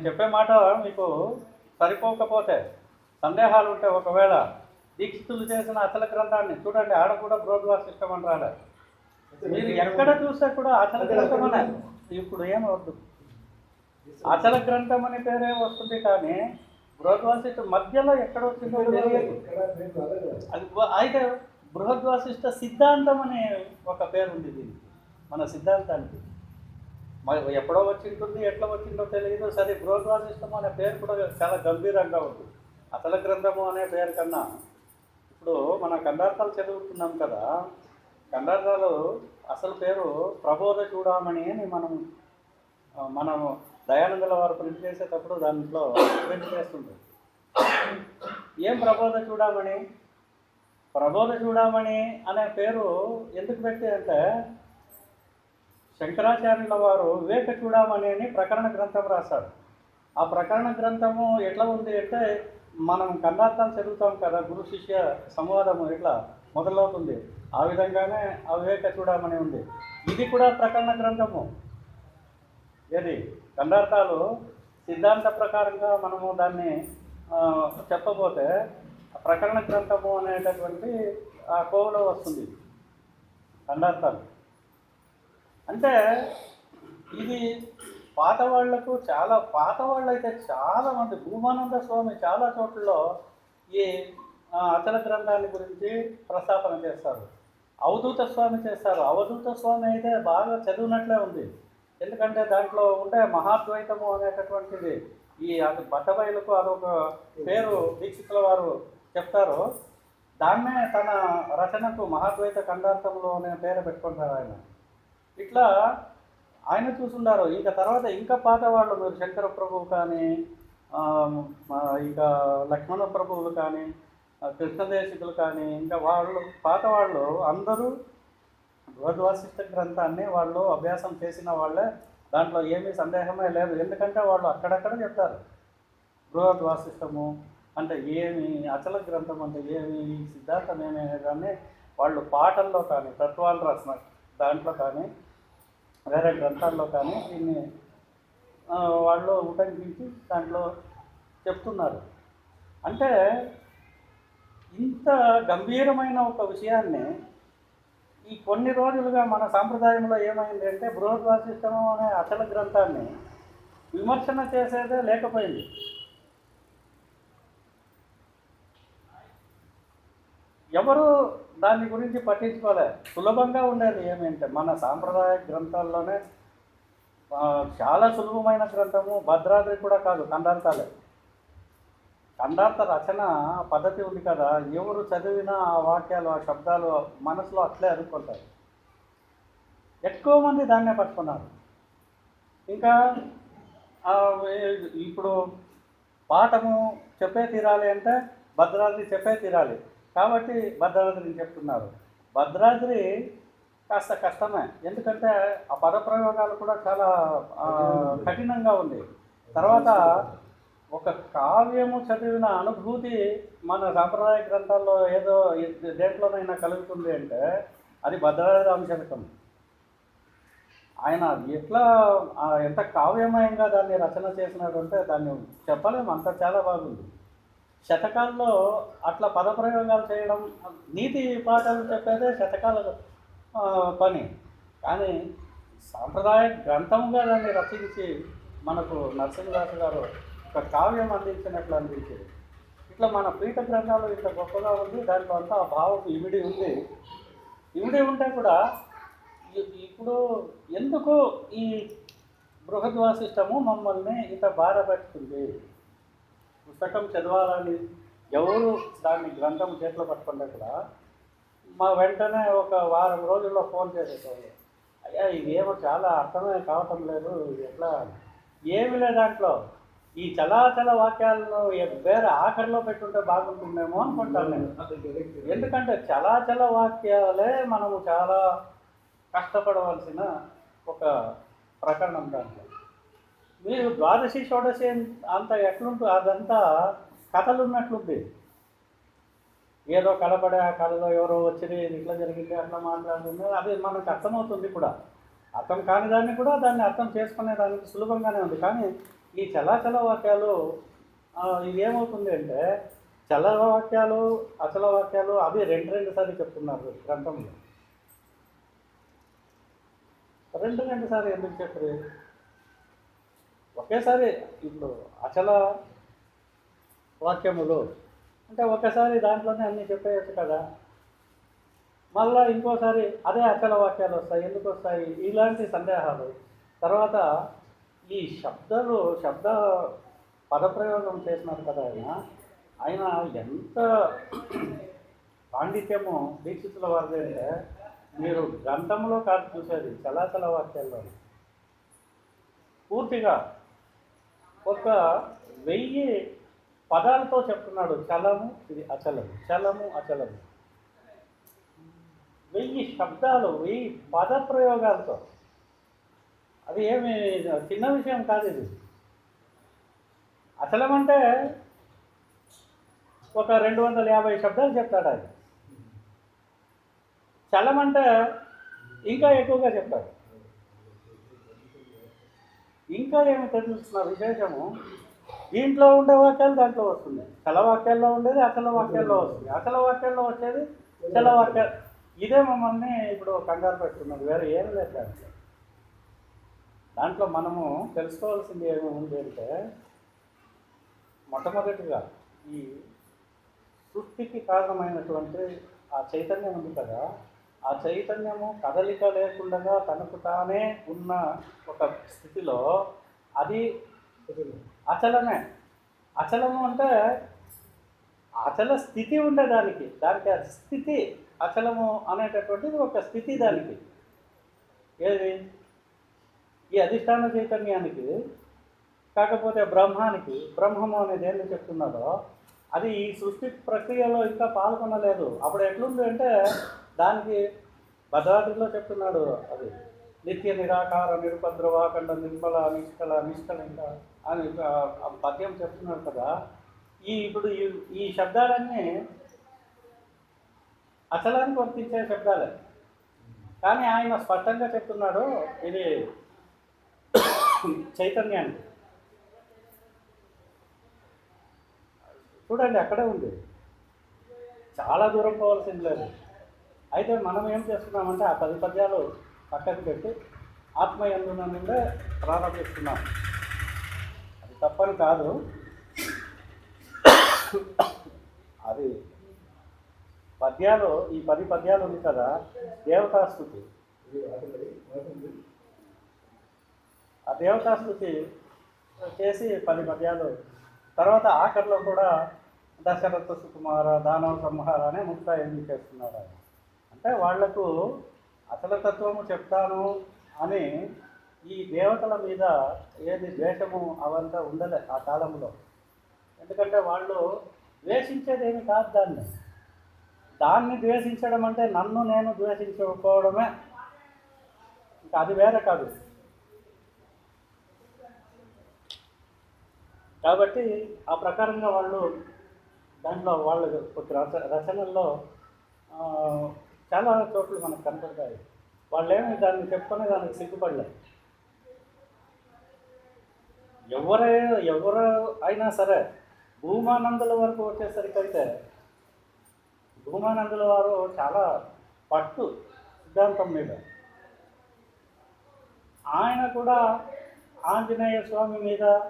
నేను చెప్పే మాట మీకు సరిపోకపోతే సందేహాలు ఉంటే ఒకవేళ దీక్షితులు చేసిన అచల గ్రంథాన్ని చూడండి ఆడ కూడా బ్రోడ్వాస్ సిస్టమ్ అని రాలే. మీరు ఎక్కడ చూస్తే కూడా అచల గ్రంథం అనే ఇప్పుడు ఏమవద్దు. అచల గ్రంథం అనే పేరే వస్తుంది కానీ బృహద్వాసిష్ట మధ్యలో ఎక్కడ వచ్చిందో తెలియదు. అయితే బృహద్వాసిష్ట సిద్ధాంతం అనే ఒక పేరు ఉంది దీనికి మన సిద్ధాంతానికి. మరి ఎప్పుడో వచ్చింటుంది ఎట్లా వచ్చిందో తెలియదు సరే బృహద్వాసిష్టం అనే పేరు కూడా చాలా గంభీరంగా ఉంది. అసలు గ్రంథము అనే పేరు కన్నా ఇప్పుడు మన కండార్థాలు చదువుతున్నాం కదా కండార్థాలు అసలు పేరు ప్రబోధ చూడమని అని మనం మనము మనం దయానందుల వారు ప్రింట్ చేసేటప్పుడు దాంట్లో ప్రింట్ చేస్తుంది ఏం ప్రబోధ చూడమని ప్రబోధ చూడమని అనే పేరు ఎందుకు పెట్టారంటే శంకరాచార్యుల వారు వివేక చూడమని అని ప్రకరణ గ్రంథం రాశారు. ఆ ప్రకరణ గ్రంథము ఎట్లా ఉంది అంటే మనం కన్నార్థాలు చదువుతాం కదా గురు శిష్య సంవాదము ఇట్లా మొదలవుతుంది? ఆ విధంగానే ఆ వివేక చూడమని ఉంది. ఇది కూడా ప్రకరణ గ్రంథము. ఏది? కండార్థాలు సిద్ధాంత ప్రకారంగా మనము దాన్ని చెప్పబోతే ప్రకరణ గ్రంథము అనేటటువంటి ఆ కోవలో వస్తుంది. కండార్థాలు అంటే ఇది పాత వాళ్ళకు చాలా పాత వాళ్ళు అయితే చాలా మంది భూమానంద స్వామి చాలా చోట్లలో ఈ ఆ, అచల గ్రంథాన్ని గురించి ప్రస్తాపన చేస్తారు. అవధూత స్వామి చేస్తారు. అవధూత స్వామి అయితే బాగా చదివినట్లే ఉంది. ఎందుకంటే దాంట్లో ఉండే మహాద్వైతము అనేటటువంటిది ఈ అది బట్టబయలకు అదొక పేరు దీక్షితుల వారు చెప్తారు. దాన్నే తన రచనకు మహాద్వైత ఖండార్థంలో అనే పేరు పెట్టుకుంటారు ఆయన. ఇట్లా ఆయన చూసుండారు. ఇక తర్వాత ఇంకా పాత వాళ్ళు మీరు శంకర ప్రభువు కానీ ఇక లక్ష్మణ ప్రభువులు కానీ కృష్ణదేశికులు కానీ ఇంకా వాళ్ళు పాత వాళ్ళు అందరూ బృహద్వాసిష్ట గ్రంథాన్ని వాళ్ళు అభ్యాసం చేసిన వాళ్ళే. దాంట్లో ఏమీ సందేహమే లేదు. ఎందుకంటే వాళ్ళు అక్కడక్కడ చెప్తారు. బృహద్వాసిష్టము అంటే ఏమి అచల గ్రంథం అంటే ఏమి ఈ సిద్ధాంతం కానీ వాళ్ళు పాటల్లో కానీ తత్వాలు రాసిన దాంట్లో కానీ వేరే గ్రంథాల్లో కానీ దీన్ని వాళ్ళు ఉటంకించి దాంట్లో చెప్తున్నారు. అంటే ఇంత గంభీరమైన ఒక విషయాన్ని ఈ కొన్ని రోజులుగా మన సాంప్రదాయంలో ఏమైంది అంటే బృహద్వాసిష్టము అనే అచల గ్రంథాన్ని విమర్శన చేసేదే లేకపోయింది. ఎవరు దాని గురించి పట్టించుకోలే. సులభంగా ఉండేది ఏమంటే మన సాంప్రదాయ గ్రంథాల్లోనే చాలా సులభమైన గ్రంథము భద్రాద్రి కూడా కాదు కండార్థాలే కండార్థ రచన పద్ధతి ఉంది కదా ఎవరు చదివినా ఆ వాక్యాలు ఆ శబ్దాలు మనసులో అట్లే అనుకుంటారు ఎక్కువ మంది దాన్నే పట్టుకున్నారు. ఇంకా ఇప్పుడు పాఠము చెప్పే తీరాలి అంటే భద్రాద్రి చెప్పే తీరాలి. కాబట్టి భద్రాద్రిని చెప్తున్నారు. భద్రాద్రి కాస్త కష్టమే. ఎందుకంటే ఆ పదప్రయోగాలు కూడా చాలా కఠినంగా ఉంది తర్వాత ఒక కావ్యము చదివిన అనుభూతి మన సాంప్రదాయ గ్రంథాల్లో ఏదో దేంట్లోనైనా కలుగుతుంది అంటే అది భద్రాద్రి అంశకం ఆయన ఎట్లా ఎంత కావ్యమయంగా దాన్ని రచన చేసినాడు అంటే దాన్ని చెప్పలేము అంత చాలా బాగుంది. శతకాల్లో అట్లా పదప్రయోగాలు చేయడం నీతి పాఠాలు చెప్పేదే శతకాల పని. కానీ సాంప్రదాయ గ్రంథంగా దాన్ని రచించి మనకు నరసింహదాసు గారు ఒక కావ్యం అందించినట్లు అనిపించింది. ఇట్లా మన పీఠ గ్రంథాలు ఇంత గొప్పగా ఉంది దాంట్లో అంతా ఆ భావం ఇమిడి ఉంది. ఇమిడి ఉంటే కూడా ఇప్పుడు ఎందుకు ఈ బృహద్వాసిష్టము మమ్మల్ని ఇంత బాధ పుస్తకం చదవాలని ఎవరు దాన్ని గ్రంథం చేతిలో పట్టుకుంటే కూడా మా వెంటనే ఒక వారం రోజుల్లో ఫోన్ చేసేటోళ్ళు. అయ్యా ఇదేమో చాలా అర్థమే కావటం లేదు. ఎట్లా? ఏమి లేదు దాంట్లో. ఈ చలాచల వాక్యాలను వేరే ఆఖరిలో పెట్టుంటే బాగుంటుందేమో అనుకుంటాను నేను. ఎందుకంటే చలాచల వాక్యాలే మనము చాలా కష్టపడవలసిన ఒక ప్రకరణం దాంట్లో. మీరు ద్వాదశి షోడశి అంత ఎట్లుంటుంది అదంతా కథలు ఉన్నట్లుంది ఏదో కలపడే ఆ కళలో ఎవరో వచ్చి ఇట్లా జరిగింది అట్లా మాట్లాడుతుంది అది మనకు అర్థమవుతుంది కూడా. అర్థం కాని దాన్ని కూడా దాన్ని అర్థం చేసుకునే దానికి సులభంగానే ఉంది. కానీ ఈ చలాచల వాక్యాలు ఆ, ఇది ఏమవుతుంది అంటే చల వాక్యాలు అచల వాక్యాలు అవి రెండు రెండు సార్లు చెప్తున్నారు గ్రంథంలో. రెండు రెండు సార్లు ఎందుకు చెప్పరు? ఒకేసారి ఇప్పుడు అచల వాక్యములు అంటే ఒకసారి దాంట్లోనే అన్నీ చెప్పేయచ్చు కదా. మళ్ళా ఇంకోసారి అదే అచల వాక్యాలు వస్తాయి ఎందుకు వస్తాయి? ఇలాంటి సందేహాలు. తర్వాత ఈ శబ్దాలు శబ్ద పదప్రయోగం చేసినారు కదా ఆయన. ఆయన ఎంత పాండిత్యము దీక్షితుల వారిది అంటే మీరు గ్రంథంలో కాదు చూసేది చలాచల వాక్యాల్లో. పూర్తిగా ఒక వెయ్యి పదాలతో చెప్తున్నాడు చలము ఇది అచలము చలము అచలము. వెయ్యి శబ్దాలు వెయ్యి పద ప్రయోగాలతో అది ఏమి చిన్న విషయం కాదు ఇది. అచలం అంటే ఒక రెండు వందల యాభై శబ్దాలు చెప్తాడు అది చలం అంటే ఇంకా ఎక్కువగా చెప్తాడు. ఇంకా ఏమి తెలుస్తున్న విశేషము? దీంట్లో ఉండే వాక్యాలు దాంట్లో వస్తుంది చల వాక్యాల్లో ఉండేది అకల వాక్యాల్లో వస్తుంది అకల వాక్యాల్లో వచ్చేది చల వాక్యాలు. ఇదే మమ్మల్ని ఇప్పుడు కంగారు పెట్టుకున్నది వేరే ఏం లేదు దాంట్లో. దాంట్లో మనము తెలుసుకోవాల్సింది ఏమి ఉంది అంటే మొట్టమొదటిగా ఈ సృష్టికి కారణమైనటువంటి ఆ చైతన్యం ఉంది కదా ఆ చైతన్యము కదలిక లేకుండా తనకు తానే ఉన్న ఒక స్థితిలో అది అచలమే. అచలము అంటే అచల స్థితి ఉండేదానికి దానికి ఆ స్థితి అచలము అనేటటువంటిది ఒక స్థితి దానికి. ఏది? ఈ అధిష్టాన చైతన్యానికి కాకపోతే బ్రహ్మానికి బ్రహ్మము అనేది ఏంటి చెప్తున్నారో అది ఈ సృష్టి ప్రక్రియలో ఇంకా పాల్గొనలేదు. అప్పుడు ఎట్లుంది అంటే దానికి భద్రాద్రిలో చెప్తున్నాడు అది. నిత్య నిరాకార నిరుపద్రవాకండ నిర్మల నిష్కల నిష్కలంక అని పద్యం చెప్తున్నాడు కదా. ఈ ఇప్పుడు ఈ ఈ శబ్దాలన్నీ అసలానికి వర్తించే శబ్దాలే. కానీ ఆయన స్పష్టంగా చెప్తున్నాడు ఇది చైతన్యాన్ని. చూడండి అక్కడే ఉంది. చాలా దూరం పోవాల్సింది లేదు. అయితే మనం ఏం చేస్తున్నామంటే ఆ పది పద్యాలు పక్కకు పెట్టి ఆత్మయందున నుండే ప్రారంభిస్తున్నాం. అది తప్పని కాదు. అది పద్యాలు ఈ పది పద్యాలు ఉంది కదా దేవతాస్థుతి ఆ దేవతాస్థుతి చేసి పది పద్యాలు. తర్వాత ఆఖరిలో కూడా దశరథ సుకుమార దానవ సంహార అనే ఎందుకు చేస్తున్నారు ఆయన. అంటే వాళ్ళకు అసలు తత్వము చెప్తాను అని ఈ దేవతల మీద ఏది ద్వేషము అవంతా ఉండలే ఆ కాలంలో. ఎందుకంటే వాళ్ళు ద్వేషించేదేమి కాదు దాన్ని. దాన్ని ద్వేషించడం అంటే నన్ను నేను ద్వేషించకపోవడమే. ఇంకా అది వేరే కాదు. కాబట్టి ఆ ప్రకారంగా వాళ్ళు దాంట్లో వాళ్ళ కొద్ది రచ రచనల్లో చాలా చోట్ల మనకు కనపడతాయి. వాళ్ళు ఏమి దాన్ని చెప్పుకునే దానికి సిగ్గుపడలేదు ఎవరే ఎవరు అయినా సరే భూమానందుల వరకు వచ్చేసరికి అయితే భూమానందుల వారు చాలా పట్టు సిద్ధాంతం మీద. ఆయన కూడా ఆంజనేయ స్వామి మీద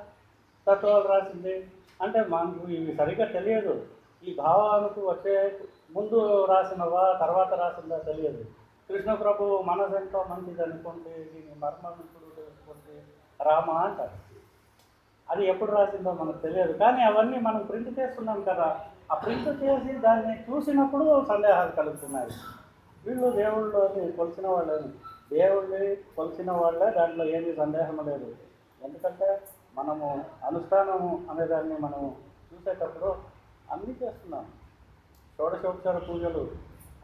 తత్వాలు రాసింది. అంటే మనకు ఇవి సరిగ్గా తెలియదు. ఈ భావాలకు వచ్చే ముందు రాసినవా తర్వాత రాసిందా తెలియదు. కృష్ణ ప్రభు మనసు ఎంతో మంచిది అనుకోండి దీని మర్మనుకుడు ఇప్పుడు తెలుసుకోండి రామ అంటారు అది ఎప్పుడు రాసిందో మనకు తెలియదు. కానీ అవన్నీ మనం ప్రింట్ చేస్తున్నాం కదా ఆ ప్రింట్ చేసి దాన్ని చూసినప్పుడు సందేహాలు కలుగుతున్నాయి. వీళ్ళు దేవుళ్ళని కొలిసిన వాళ్ళని. దేవుడిని కొలిసిన వాళ్ళే దాంట్లో ఏమీ సందేహం లేదు. ఎందుకంటే మనము అనుష్ఠానము అనేదాన్ని మనం చూసేటప్పుడు అన్నీ చేస్తున్నాం. షోడశోపచార పూజలు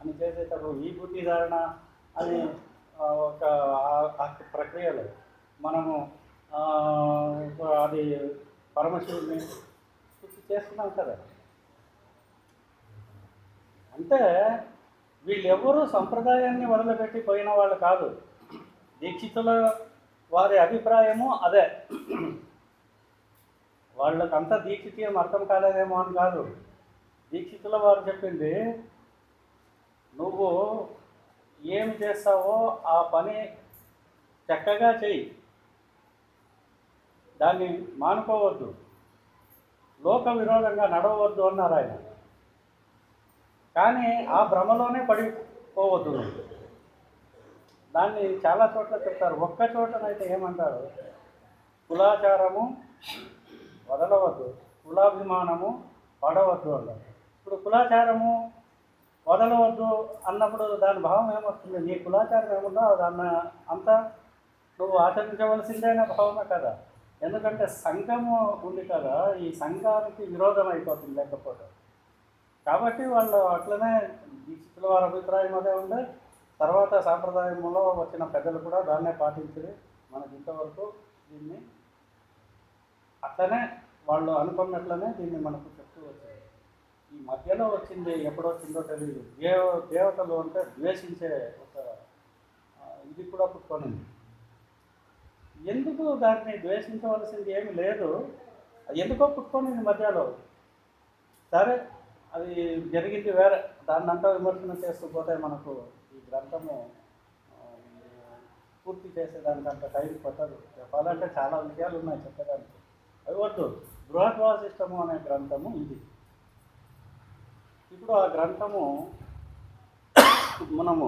అని చేసేటప్పుడు ఈ బుద్ధి ధారణ అని ఒక ప్రక్రియలు మనము అది పరమశివుడిని చేస్తున్నాం కదా. అంటే వీళ్ళెవరూ సంప్రదాయాన్ని వదిలిపెట్టి పోయిన వాళ్ళు కాదు. దీక్షితుల వారి అభిప్రాయము అదే. వాళ్ళకంతా దీక్షితీయం అర్థం కాలేదేమో అని కాదు. దీక్షితుల వారు చెప్పింది నువ్వు ఏం చేస్తావో ఆ పని చక్కగా చెయ్యి. దాన్ని మానుకోవద్దు. లోక విరోధంగా నడవద్దు అన్నారు ఆయన. కానీ ఆ భ్రమలోనే పడిపోవద్దు నువ్వు. దాన్ని చాలా చోట్ల చెప్తారు. ఒక్క చోటనైతే ఏమంటారు? కులాచారము వదలవద్దు. కులాభిమానము పడవద్దు అన్నారు. ఇప్పుడు కులాచారము వదలవద్దు అన్నప్పుడు దాని భావం ఏమొస్తుంది? నీ కులాచారం ఏముందో దాన్ని అంతా నువ్వు ఆచరించవలసిందైన భావమే కదా. ఎందుకంటే సంఘము ఉంది కదా ఈ సంఘానికి విరోధం అయిపోతుంది లేకపోతే. కాబట్టి వాళ్ళు అట్లనే దీక్షితుల వారి అభిప్రాయం అదే ఉండే. తర్వాత సాంప్రదాయంలో వచ్చిన పెద్దలు కూడా దాన్నే పాటించి మనకి ఇంతవరకు దీన్ని. అట్లనే వాళ్ళు అనుకున్నట్లనే దీన్ని మనకు చెప్తూ వచ్చారు. ఈ మధ్యలో వచ్చింది ఎప్పుడొచ్చిందో తెలియదు దేవ దేవతలు అంటే ద్వేషించే ఒక ఇది కూడా పుట్టుకొనింది ఎందుకు దాన్ని ద్వేషించవలసింది ఏమీ లేదు. అది ఎందుకో పుట్టుకొనింది మధ్యలో. సరే అది జరిగింది వేరే. దాన్ని అంతా విమర్శన చేస్తూ పోతే మనకు ఈ గ్రంథము పూర్తి చేసేదానికి అంత టైం పట్టదు. చెప్పాలంటే చాలా విషయాలు ఉన్నాయి చెప్పడానికి. అవి వద్దు. బృహద్వాసిష్టము అనే గ్రంథము ఇది ఇప్పుడు ఆ గ్రంథము మనము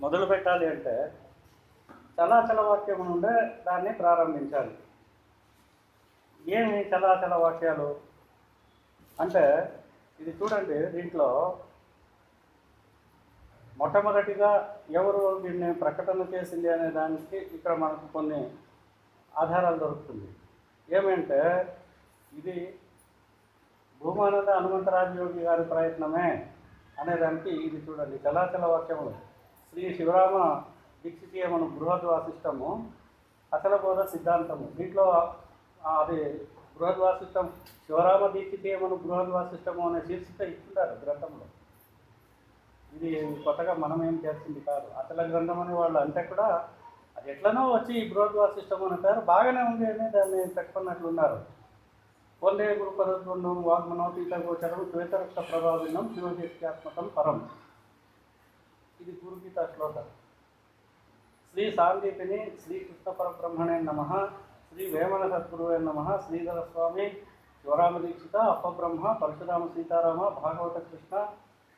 మొదలు పెట్టాలి అంటే చలాచల వాక్యం నుండే దాన్ని ప్రారంభించాలి. ఏమి చలాచల వాక్యాలు? అంటే ఇది చూడండి దీంట్లో మొట్టమొదటిగా ఎవరు దీన్ని ప్రకటన చేసింది అనే దానికి ఇక్కడ మనకు కొన్ని ఆధారాలు దొరుకుతుంది. ఏమంటే ఇది భూమానంద హనుమంతరాజయోగి గారి ప్రయత్నమే అనేదానికి ఇది చూడండి చలాచల వాక్యములు శ్రీ శివరామ దీక్షితీయమను బృహద్ వాసిష్టము అచల బోధ సిద్ధాంతము. దీంట్లో అది బృహద్వాసిష్టం శివరామ దీక్షితీయమను బృహద్ వాసిష్టము అనే శీర్షిక ఇస్తున్నారు గ్రంథంలో. ఇది కొత్తగా మనం ఏం చేస్తుంది కాదు. అచల గ్రంథం అని వాళ్ళు అంటే కూడా అది ఎట్లనో వచ్చి ఈ బృహద్ అని అంటారు. బాగానే ఉంది అని దాన్ని పెట్టుకున్నట్లున్నారు. వందే గురు పదద్వండం వాగ్మనోతీత గోచరం శ్వేతరక్త ప్రభావినం శివశక్త్యాత్మకం పరం. ఇది గురుగీత శ్లోకం. శ్రీ సాందీపిని శ్రీ కృష్ణ పరబ్రహ్మణే నమ శ్రీ వేమన సద్గురువే నమ శ్రీధర స్వామి శివరామ దీక్షిత అప్పబ్రహ్మ పరశురామ సీతారామ భాగవత కృష్ణ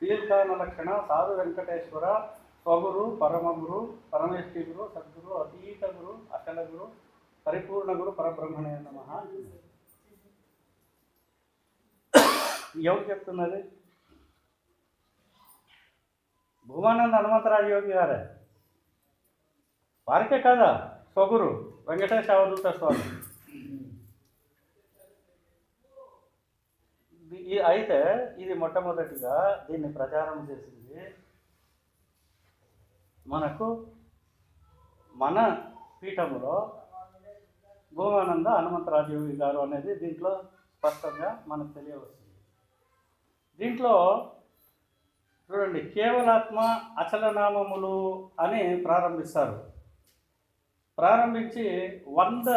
దీర్ఘాన లక్షణ సాధు వెంకటేశ్వర స్వగురు పరమగురు పరమేష్ఠి గురు సద్గురు అతీత గురు అచల గురు పరిపూర్ణ గురు పరబ్రహ్మణే నమ. ఎవరు చెప్తున్నది? భూమానంద హనుమంతరాజు యోగి గారే. వారికే కాదా? స్వగురు వెంకటేశ అవధూత స్వామి. అయితే ఇది మొట్టమొదటిగా దీన్ని ప్రచారం చేసింది మనకు మన పీఠములో భూమానంద హనుమంతరాజు యోగి గారు అనేది దీంట్లో స్పష్టంగా మనకు తెలియవచ్చు దీంట్లో చూడండి కేవలాత్మ అచలనామములు అని ప్రారంభిస్తారు. ప్రారంభించి వంద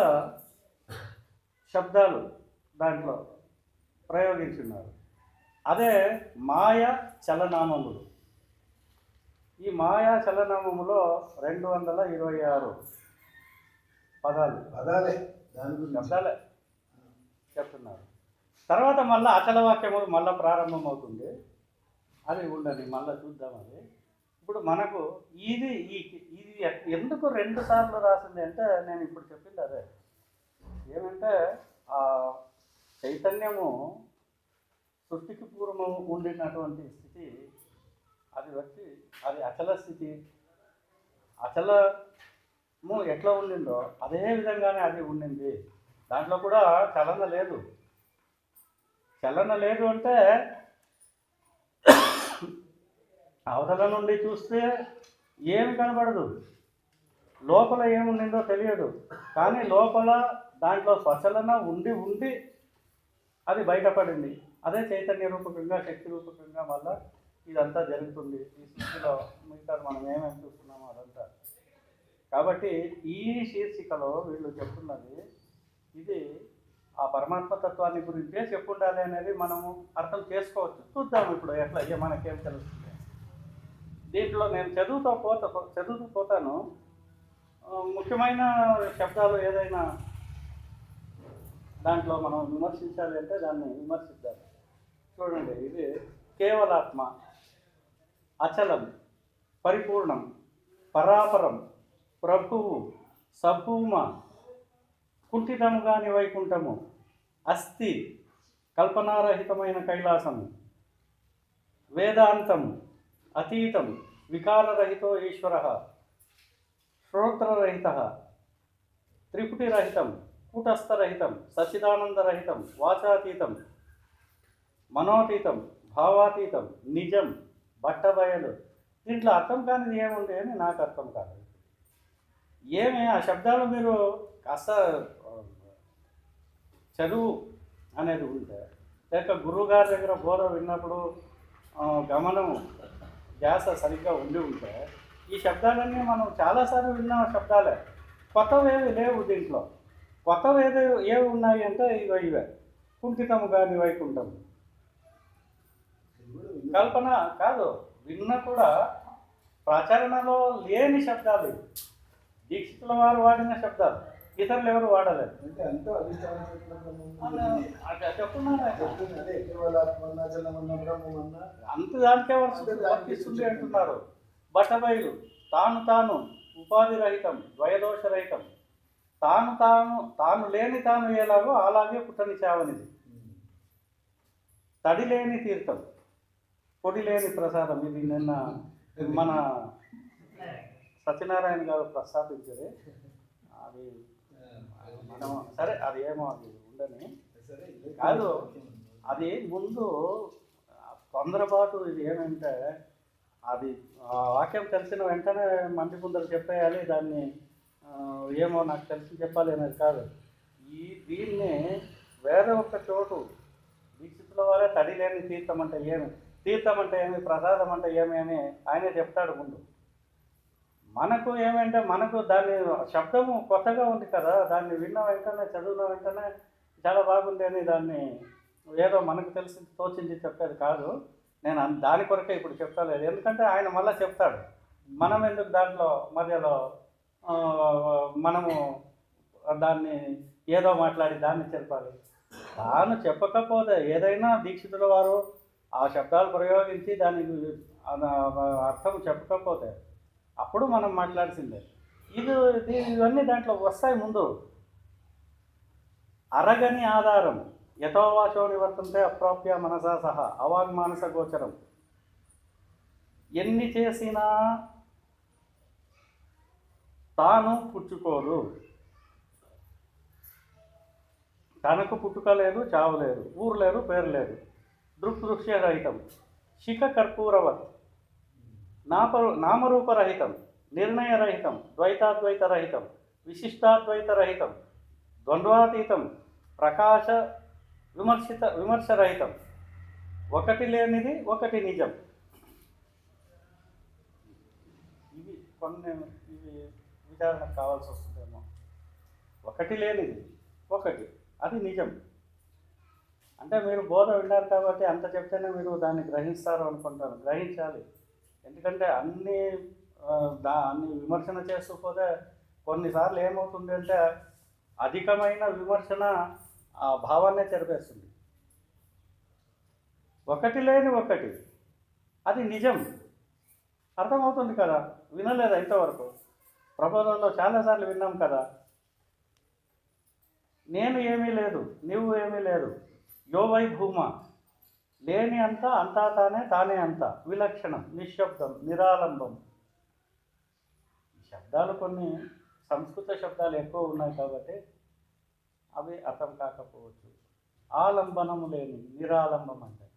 శబ్దాలు దాంట్లో ప్రయోగించున్నారు. అదే మాయ చలనామములు. ఈ మాయా చలనామములో రెండు వందల ఇరవై ఆరు పదాలు. పదాలే దాని గురించి. చెప్తున్నారు. తర్వాత మళ్ళీ అచల వాక్యములు మళ్ళీ ప్రారంభమవుతుంది. అది ఉండని మళ్ళీ చూద్దాం అది. ఇప్పుడు మనకు ఇది ఈ ఇది ఎందుకు రెండు సార్లు రాసింది అంటే నేను ఇప్పుడు చెప్పింది అదే. ఏమంటే ఆ చైతన్యము సృష్టికి పూర్వము ఉండినటువంటి స్థితి అది వచ్చి అది అచల స్థితి. అచలము ఎట్లా ఉండిందో అదే విధంగానే అది ఉండింది. దాంట్లో కూడా చలన లేదు. చలన లేదు అంటే అవతల నుండి చూస్తే ఏమి కనబడదు. లోపల ఏముండిందో తెలియదు. కానీ లోపల దాంట్లో స్వచలన ఉండి ఉండి అది బయటపడింది. అదే చైతన్య రూపకంగా శక్తి రూపకంగా మళ్ళా ఇదంతా జరుగుతుంది. ఈ స్థితిలో మిగతా మనం ఏమేమి చూస్తున్నామో అదంతా. కాబట్టి ఈ శీర్షికలో వీళ్ళు చెప్తున్నది ఇది ఆ పరమాత్మ తత్వాన్ని గురించే చెప్పుండాలి అనేది మనము అర్థం చేసుకోవచ్చు. చూద్దాం ఇప్పుడు ఎట్లా అయ్యే మనకేం తెలుస్తుంది. దీంట్లో నేను చదువుతూ పోత చదువుతూ పోతాను. ముఖ్యమైన శబ్దాలు ఏదైనా దాంట్లో మనం విమర్శించాలి అంటే దాన్ని విమర్శిద్దాం. చూడండి ఇది కేవలాత్మ అచలం పరిపూర్ణం పరాపరం ప్రభువు సభూమ కుంఠితముగాని వైకుంఠము అస్థి కల్పనారహితమైన కైలాసము. వేదాంతం అతీతం వికారరహితో ఈశ్వర శ్రోత్రరహిత త్రిపుటిరహితం కూటస్థరహితం సచిదానందరహితం వాచాతీతం మనోతీతం భావాతీతం నిజం బట్టబయలు. దీంట్లో అర్థం కానిది ఏముంది అని నాకు అర్థం కాదు ఏమి? ఆ శబ్దాలు మీరు కాస్త చదువు అనేది ఉంటే లేక గురువుగారి దగ్గర బోర విన్నప్పుడు గమనం ధ్యాస సరిగ్గా ఉండి ఉంటే ఈ శబ్దాలన్నీ మనం చాలాసార్లు విన్న శబ్దాలే. కొత్తవి ఏవి లేవు దీంట్లో. కొత్తవి ఏది ఏవి ఉన్నాయి అంటే ఇవే ఇవే. కుంఠితము కానీ వైకుంఠం కల్పన కాదు. విన్న కూడా ప్రచరణలో లేని శబ్దాలు ఇవి. దీక్షితుల వారు వాడిన శబ్దాలు. ఇతరులు ఎవరు వాడలేదు. అంటే అంతా దానికే వర్తిస్తుంది అంటున్నారు. బట్టబయలు తాను తాను ఉపాధి రహితం ద్వయదోష రహితం. తాను తాను తాను లేని తాను ఎలాగో అలాగే పుట్టని చావనిది. తడి లేని తీర్థం పొడి లేని ప్రసాదం. ఇది నిన్న మన సత్యనారాయణ గారు ప్రస్తావించారు అది సరే అది ఏమో అది ఉండని. కాదు అది ముందు తొందరపాటు ఇది ఏమంటే అది ఆ వాక్యం తెలిసిన వెంటనే మంటి ముందర చెప్పేయాలి దాన్ని ఏమో నాకు తెలిసి చెప్పాలి అనేది కాదు. ఈ దీన్ని వేరే ఒక చోటు దీక్షితుల వారే తడి లేని తీర్థం అంటే ఏమి? తీర్థం అంటే ఏమి? ప్రసాదం అంటే ఏమి అని ఆయనే చెప్తాడు ముందు. మనకు ఏమంటే మనకు దాని శబ్దము కొత్తగా ఉంది కదా దాన్ని విన్న వెంటనే చదివిన వెంటనే చాలా బాగుంది అని దాన్ని ఏదో మనకు తెలిసి తోచింది చెప్పేది కాదు. నేను దాని కొరకే ఇప్పుడు చెప్తలేదు. ఎందుకంటే ఆయన మళ్ళీ చెప్తాడు. మనం ఎందుకు దాంట్లో మధ్యలో మనము దాన్ని ఏదో మాట్లాడి దాన్ని చెప్పాలి. తాను చెప్పకపోతే ఏదైనా దీక్షితుల వారు ఆ శబ్దాలు ప్రయోగించి దానికి అర్థం చెప్పకపోతే అప్పుడు మనం మాట్లాడాల్సిందే. ఇది ఇవన్నీ దాంట్లో వస్తాయి ముందు. అరగని ఆధారం. యథోవాచో నివర్తంతే అప్రాప్య మనసా సహా. అవాగ్మానస గోచరం. ఎన్ని చేసినా తాను పుచ్చుకోదు. తనకు పుట్టుక లేదు చావు లేదు ఊరు లేదు పేరు లేదు. దృక్దృశ్య రహితం శిఖ కర్పూరవత్. నాప నామరూపరహితం నిర్ణయరహితం ద్వైతాద్వైత రహితం విశిష్టాద్వైత రహితం ద్వంద్వాతీతం ప్రకాశ విమర్శిత విమర్శరహితం. ఒకటి లేనిది ఒకటి నిజం. ఇవి కొన్ని ఇవి విచారణ కావాల్సి వస్తుందేమో. ఒకటి లేనిది ఒకటి అది నిజం. అంటే మీరు బోధ విన్నారు కాబట్టి అంత చెప్తేనే మీరు దాన్ని గ్రహిస్తారు అనుకుంటాను. గ్రహించాలి. ఎందుకంటే అన్ని దా అన్ని విమర్శన చేస్తూ పోతే కొన్నిసార్లు ఏమవుతుంది అంటే అధికమైన విమర్శన ఆ భావాన్నే చెరిపేస్తుంది. ఒకటి లేని ఒకటి అది నిజం. అర్థమవుతుంది కదా? వినలేదా ఇంతవరకు? ప్రబోధంలో చాలాసార్లు విన్నాం కదా? నేను ఏమీ లేదు నువ్వు ఏమీ లేదు. యో వై భూమా. లేని అంత అంతా తానే తానే అంత. విలక్షణం నిశ్శబ్దం నిరాలంబం. ఈ శబ్దాలు కొన్ని సంస్కృత శబ్దాలు ఎక్కువ ఉన్నాయి కాబట్టి అవి అర్థం కాకపోవచ్చు. ఆలంబనము లేని నిరాలంబం అంటే.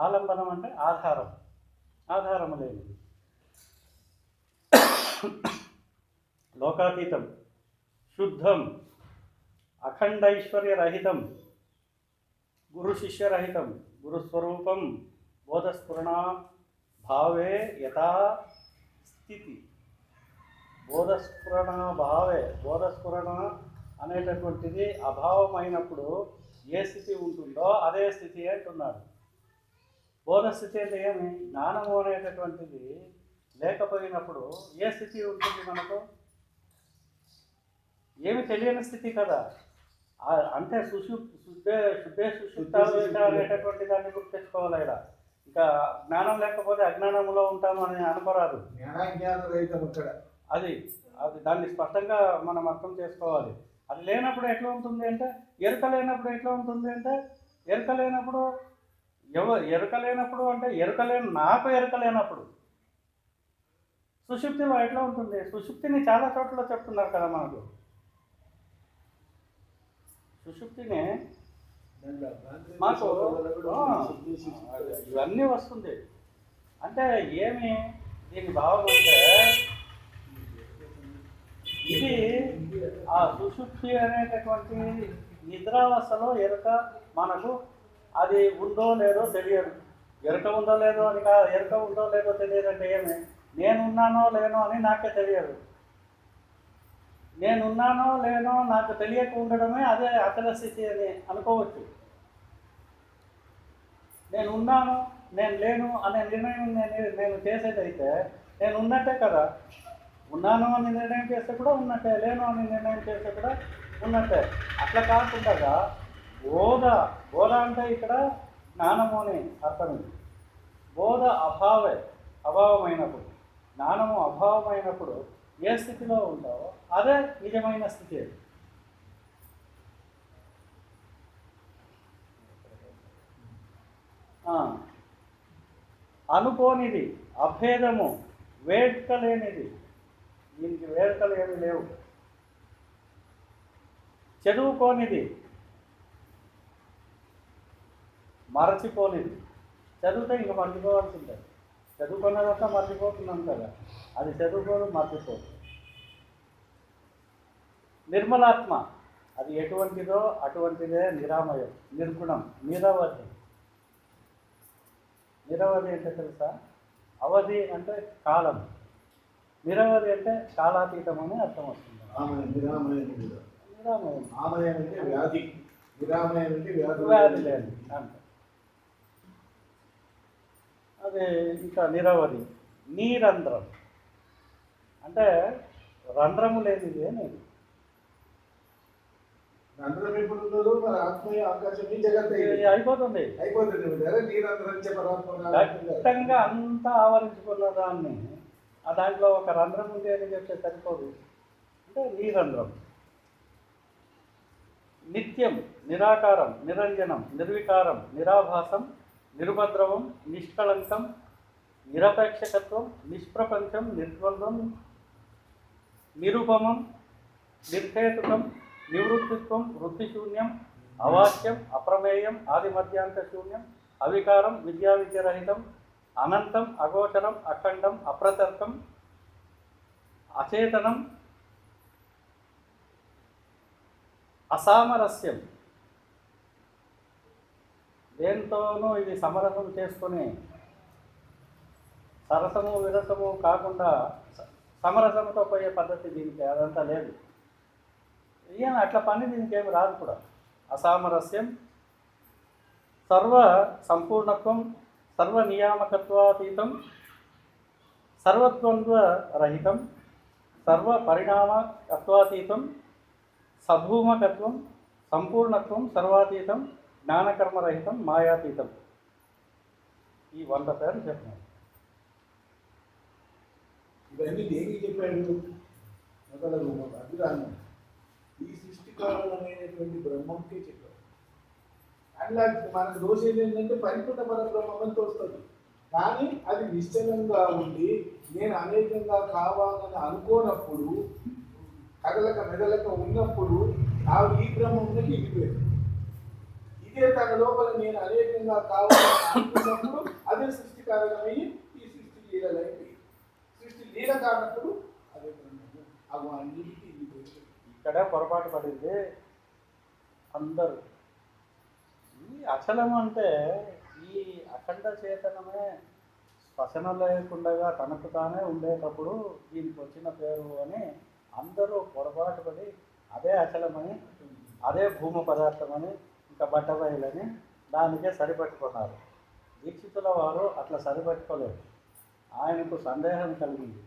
ఆలంబనం అంటే ఆధారం. ఆధారము లేనిది. లోకాతీతం శుద్ధం అఖండైశ్వర్యరహితం గురు శిష్యరహితం. గురుస్వరూపం బోధస్ఫురణ భావే యథా స్థితి బోధస్ఫురణ భావే బోధస్ఫురణ అనేటటువంటిది అభావం అయినప్పుడు ఏ స్థితి ఉంటుందో అదే స్థితి అంటున్నాడు. బోధ స్థితి అంటే ఏమి? జ్ఞానము అనేటటువంటిది లేకపోయినప్పుడు ఏ స్థితి ఉంటుంది మనకు? ఏమి తెలియని స్థితి కదా. అంటే సుషు శుద్ధే శుద్ధే సుశుద్ధ అనేటటువంటి దాన్ని ఇక్కడ ఇంకా జ్ఞానం లేకపోతే అజ్ఞానంలో ఉంటాము అని ఇక్కడ అది అది దాన్ని స్పష్టంగా మనం అర్థం చేసుకోవాలి. అది లేనప్పుడు ఎట్లా ఉంటుంది అంటే ఎరుక లేనప్పుడు ఎట్లా ఉంటుంది అంటే ఎరుక లేనప్పుడు ఎవరు ఎరుక లేనప్పుడు అంటే ఎరుక లేని నాకు ఎరుక లేనప్పుడు. సుషుప్తిలో ఎట్లా ఉంటుంది? సుషుప్తిని చాలా చోట్ల చెప్తున్నారు కదా మనకు. సుషుప్తిని మాకు. ఇవన్నీ వస్తుంది అంటే ఏమి? దీని భావం అంటే ఇది ఆ సుషుప్తి అనేటటువంటి నిద్రావస్థలో ఎరుక మనకు అది ఉందో లేదో తెలియదు. ఎరుక ఉందో లేదో అని కా ఎరుక ఉందో లేదో తెలియదు అంటే ఏమి? నేనున్నానో లేనో అని నాకే తెలియదు. నేనున్నానో లేనో నాకు తెలియక ఉండడమే అదే అచల స్థితి అని అనుకోవచ్చు. నేను ఉన్నాను నేను లేను అనే నిర్ణయం నేను నేను చేసేదైతే నేను ఉన్నట్టే కదా. ఉన్నాను అని నిర్ణయం చేస్తే కూడా ఉన్నట్టే లేను అని నిర్ణయం చేస్తే కూడా ఉన్నట్టే. అట్లా కాకుండా బోధ బోధ అంటే ఇక్కడ జ్ఞానము అని అర్థం బోధ అభావే అభావమైనప్పుడు జ్ఞానము అభావమైనప్పుడు ఏ స్థితిలో ఉంటావో అదే నిజమైన స్థితి అనుకోనిది అభేదము వేడుక లేనిది దీనికి వేడుకలు ఏమి లేవు. చదువుకోనిది మరచిపోనిది. చదివితే ఇంకా మర్చిపోవాల్సిందే. చదువుకున్నదంతా మర్చిపోతున్నాం కదా. అది చదువుకోదు మర్చిపోదు నిర్మలాత్మ అది ఎటువంటిదో అటువంటిదే నిరామయం నిర్గుణం నిరవధి. నిరవధి అంటే తెలుసా? అవధి అంటే కాలం. నిరవధి అంటే కాలాతీతం అని అర్థం వస్తుంది. ఆమె నిరామయం. అంటే వ్యాధి. నిరామయం అంటే వ్యాధి. వ్యాధి లేదు. అంతే. అది ఇంకా నిరవధి. నీరంధ్రం. అంటే రంధ్రము లేనిది అని. అందరం ఎప్పుడు ఉన్నారు మరి ఆత్మీయ ఆకాశం ఈ జగత్ ఇది అయిపోతుంది. అయిపోతుంది దట్టంగా అంతా ఆవరించుకున్న దాన్ని ఆ దాంట్లో ఒక రంధ్రం ఉంది అని చెప్తే సరిపోదు. అంటే నీరంధ్రం నిత్యం నిరాకారం నిరంజనం నిర్వికారం నిరాభాసం నిరుపద్రవం నిష్కళంకం నిరపేక్షకత్వం నిష్ప్రపంచం నిర్ద్వంద్వం నిరుపమం నిర్హేతుకం నివృత్తిత్వం వృత్తిశూన్యం అవాక్యం అప్రమేయం ఆదిమధ్యాంత శూన్యం అవికారం విద్యా విద్యరహితం అనంతం అగోచరం అఖండం అప్రతర్కం అచేతనం అసామరస్యం. దేంతోనూ ఇది సమరసం చేసుకుని సరసము విరసము కాకుండా సమరసంతో పోయే పద్ధతి దీనికి అదంతా లేదు. ఈయన అట్లా పని దీనికి ఏమి రాదు కూడా. అసామరస్యం సర్వ సంపూర్ణత్వం సర్వ నియామకత్వాతీతం సర్వద్వంద్వ రహితం సర్వ పరిణామకత్వాతీతం సభూమకత్వం సంపూర్ణత్వం సర్వాతీతం జ్ఞానకర్మరహితం మాయాతీతం. ఈ వంద పేరు చెప్పినారు ఇవన్నీ దేనికి చెప్పాడు? మొదలగు అభిరామం ఈ సృష్టికారణమైనటువంటి బ్రహ్మంకే చెప్పాడు. అట్లా మనకు దోషం ఏంటంటే పరిపూర్ణ పరబ్రహ్మం తోస్తుంది. కానీ అది నిశ్చలంగా ఉండి నేను అనేకంగా కావాలని అనుకోనప్పుడు కదలక మెదలక ఉన్నప్పుడు ఆ ఈ బ్రహ్మంలోకి ఇగిపోయాడు ఇదే తన లోపల నేను అనేకంగా కావాలని అనుకున్నప్పుడు అదే సృష్టి కారణమయ్యి ఈ సృష్టి లీలలైపోయి లీల కానప్పుడు అదే అవి అన్నిటికీ ఇక్కడ పొరపాటు పడింది అందరూ. ఈ అచలం అంటే ఈ అఖండ చేతనమే స్పశన లేకుండా తనకు తానే ఉండేటప్పుడు దీనికి వచ్చిన పేరు అని అందరూ పొరపాటు పడి అదే అచలమని అదే భూమ పదార్థమని ఇంకా బట్టబయలని దానికే సరిపెట్టుకున్నారు. దీక్షితుల వారు అట్లా సరిపెట్టుకోలేదు. ఆయనకు సందేహం కలిగింది.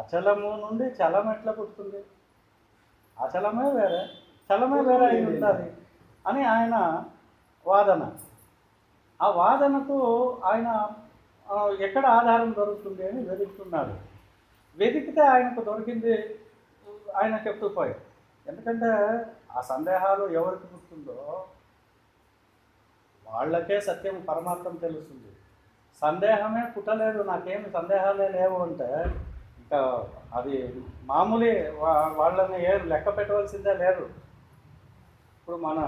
అచలము నుండి చలం ఎట్లా పుడుతుంది? అచలమే వేరే చలమే వేరే అయి ఉంటుంది అని ఆయన వాదన. ఆ వాదనకు ఆయన ఎక్కడ ఆధారం దొరుకుతుంది అని వెతుకుతున్నాడు. వెతికితే ఆయనకు దొరికింది ఆయన చెప్తూపోయాడు ఎందుకంటే ఆ సందేహాలు ఎవరికి పుట్టిందో వాళ్ళకే సత్యం పరమార్థం తెలుస్తుంది. సందేహమే పుట్టలేదు నాకేమి సందేహాలే లేవు అంటే ఇంకా అది మామూలే వాళ్ళని ఏ లెక్క పెట్టవలసిందే లేదు. ఇప్పుడు మన